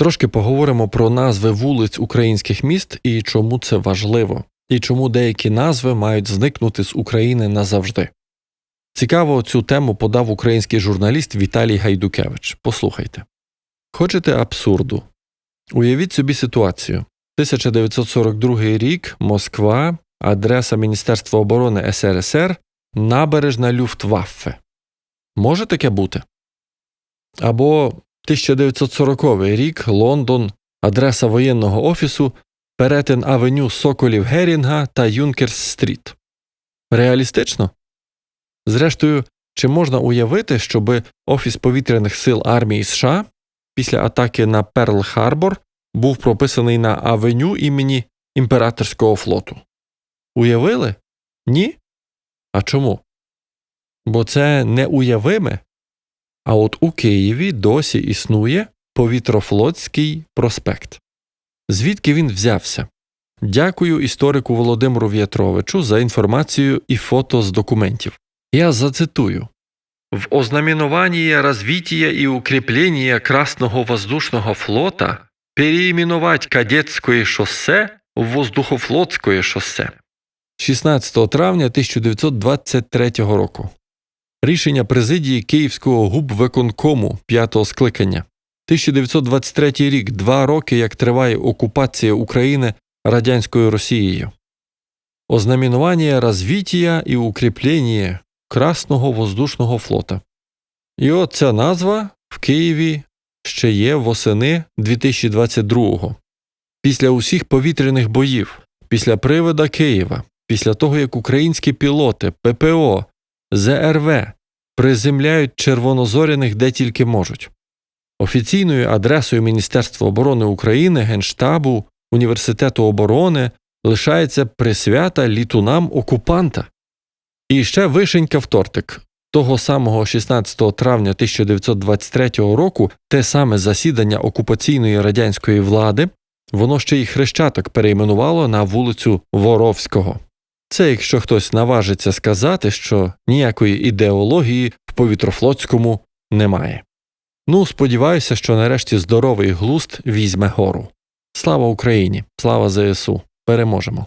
Трошки поговоримо про назви вулиць українських міст і чому це важливо, і чому деякі назви мають зникнути з України назавжди. Цікаво, цю тему подав український журналіст Віталій Гайдукевич. Послухайте. Хочете абсурду? Уявіть собі ситуацію. 1942 рік Москва, адреса Міністерства оборони СРСР, набережна Люфтваффе. Може таке бути? Або 1940 рік Лондон, адреса воєнного офісу, перетин авеню Соколів Герінга та Юнкерс Стріт. Реалістично? Зрештою, чи можна уявити, щоби Офіс повітряних сил армії США після атаки на Перл Харбор був прописаний на авеню імені Імператорського флоту? Уявили? Ні? А чому? Бо це неуявиме. А от у Києві досі існує Повітрофлотський проспект. Звідки він взявся? Дякую історику Володимиру В'ятровичу за інформацію і фото з документів. Я зацитую. В ознаменовании развития и укрепления Красного воздушного флота переименовать Кадетское шоссе в Воздухофлотське шоссе. 16 травня 1923 року. Рішення президії Київського губвиконкому п'ятого скликання. 1923 рік два роки, як триває окупація України радянською Росією. Ознаменування розвития і укріплення Красного воздушного флота. І от ця назва в Києві ще є восени 2022-го. Після усіх повітряних боїв, після привода Києва, після того як українські пілоти, ППО, ЗРВ приземляють червонозоряних де тільки можуть. Офіційною адресою Міністерства оборони України, Генштабу, Університету оборони лишається присвята літунам окупанта. І ще вишенька в тортик. Того самого 16 травня 1923 року те саме засідання окупаційної радянської влади воно ще й хрещаток перейменувало на вулицю Воровського. Це якщо хтось наважиться сказати, що ніякої ідеології в повітрофлотському немає. Ну, сподіваюся, що нарешті здоровий глуст візьме гору. Слава Україні! Слава ЗСУ! Переможемо!